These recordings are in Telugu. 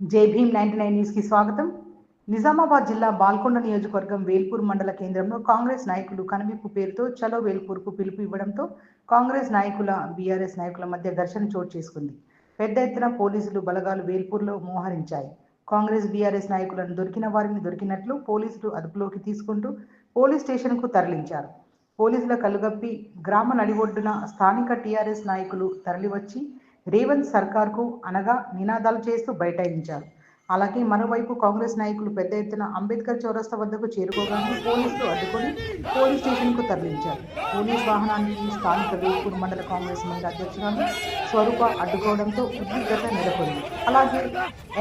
జై భీమ్ నైన్టీ నైన్ న్యూస్కి స్వాగతం. నిజామాబాద్ జిల్లా బాల్కొండ నియోజకవర్గం వేల్పూర్ మండల కేంద్రంలో కాంగ్రెస్ నాయకులు కనువిప్పు పేరుతో చలో వేల్పూర్కు పిలుపు ఇవ్వడంతో కాంగ్రెస్ నాయకుల బీఆర్ఎస్ నాయకుల మధ్య ఘర్షణ చోటు చేసుకుంది. పెద్ద ఎత్తున పోలీసులు బలగాలు వేల్పూర్లో మోహరించాయి. కాంగ్రెస్ బీఆర్ఎస్ నాయకులను దొరికిన వారిని దొరికినట్లు పోలీసులు అదుపులోకి తీసుకుంటూ పోలీస్ స్టేషన్కు తరలించారు. పోలీసుల కలుగప్పి గ్రామ నడిఒడ్డున స్థానిక టీఆర్ఎస్ నాయకులు తరలివచ్చి రేవంత్ సర్కార్కు అనగా నినాదాలు చేస్తూ బైఠాయించారు. అలాగే మరోవైపు కాంగ్రెస్ నాయకులు పెద్ద ఎత్తున అంబేద్కర్ చౌరస్తా వద్దకు చేరుకోగానే పోలీసులు అడ్డుకొని పోలీస్ స్టేషన్కు తరలించారు. పోలీస్ వాహనానికి స్థానిక వేపూర్ మండల కాంగ్రెస్ మహిళా అధ్యక్షురాలు స్వరూప అడ్డుకోవడంతో ఉద్రిక్తత నెలకొంది. అలాగే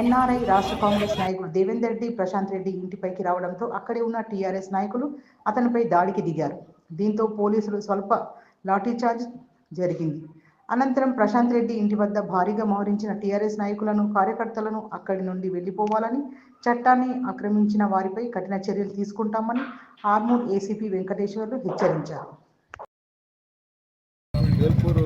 ఎన్ఆర్ఐ రాష్ట్ర కాంగ్రెస్ నాయకుడు దేవేందర్ రెడ్డి ప్రశాంత్ రెడ్డి ఇంటిపైకి రావడంతో అక్కడే ఉన్న టీఆర్ఎస్ నాయకులు అతనిపై దాడికి దిగారు. దీంతో పోలీసులు స్వల్ప లాఠీచార్జ్ జరిగింది. అనంతరం ప్రశాంత్ రెడ్డి ఇంటి వద్ద భారీగా మోహరించిన టీఆర్ఎస్ నాయకులను కార్యకర్తలను అక్కడి నుండి వెళ్ళిపోవాలని చట్టాన్ని ఆక్రమించిన వారిపై కఠిన చర్యలు తీసుకుంటామని ఆర్మూర్ ఏసీపీ వెంకటేశ్వర్లు హెచ్చరించారు. వేల్పూరు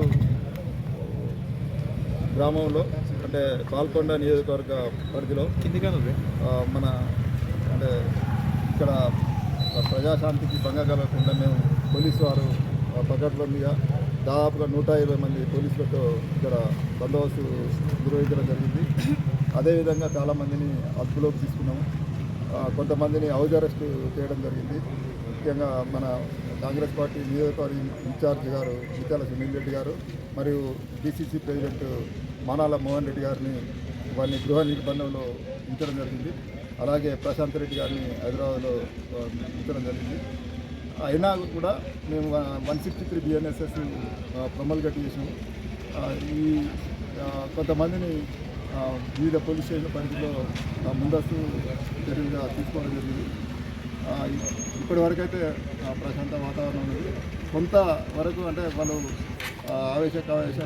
గ్రామంలో అంటే పాల్కొండ నియోజకవర్గ పరిధిలో మన అంటే ఇక్కడ ప్రజాశాంతికి భంగం కలగకుండా మేము పోలీసు వారు పకడ్బందీగా దాదాపుగా నూట ఇరవై మంది పోలీసులతో ఇక్కడ బందోబస్తు నిర్వహించడం జరిగింది. అదేవిధంగా చాలామందిని అదుపులోకి తీసుకున్నాము. కొంతమందిని హౌజ్ అరెస్ట్ చేయడం జరిగింది. ముఖ్యంగా మన కాంగ్రెస్ పార్టీ నియోజకవర్గ ఇన్ఛార్జ్ గారు ఇచ్చాల సునీల్ రెడ్డి గారు మరియు డిసిసి ప్రెసిడెంట్ మానాల మోహన్ రెడ్డి గారిని వారిని గృహ నిర్బంధంలో ఉంచడం జరిగింది. అలాగే ప్రశాంత్ రెడ్డి గారిని హైదరాబాద్లో ఉంచడం జరిగింది. అయినా కూడా మేము వన్ సిక్స్టీ త్రీ బిఎన్ఎస్ఎస్ ప్రమల్గట్ చేసినాము ఈ కొంతమందిని వివిధ పోలీస్ స్టేషన్ పరిధిలో ముందస్తు చర్యలుగా తీసుకోవడం జరిగింది. ఇప్పటి వరకు అయితే ప్రశాంత వాతావరణం ఉంది. కొంత వరకు అంటే వాళ్ళు ఆ, ఆవేశ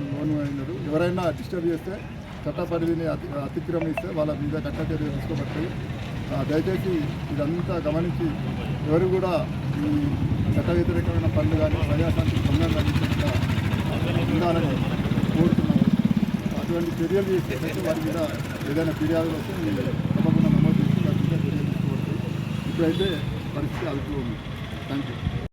లోను అయినారు ఎవరైనా డిస్టర్బ్ చేస్తే చట్ట పరిధిని అతి అతిక్రమిస్తే వాళ్ళ మీద కట్ట చర్యలు తీసుకోబడతాయి. దయచేసి ఇదంతా గమనించి ఎవరు కూడా చట్ట వ్యతిరేకమైన పనులు కానీ ప్రజాశాంతికి భంగం కలిగించకుండా ఉండాలని కోరుతున్నాము. అటువంటి చర్యలు చేసేటట్టు వారి మీద ఏదైనా ఫిర్యాదులు వస్తే మీరు తప్పకుండా నమోదు చేసి వారి మీద చర్యలు తీసుకోవచ్చు ఇప్పుడైతే పరిస్థితి అదుపులో ఉంది. Thank you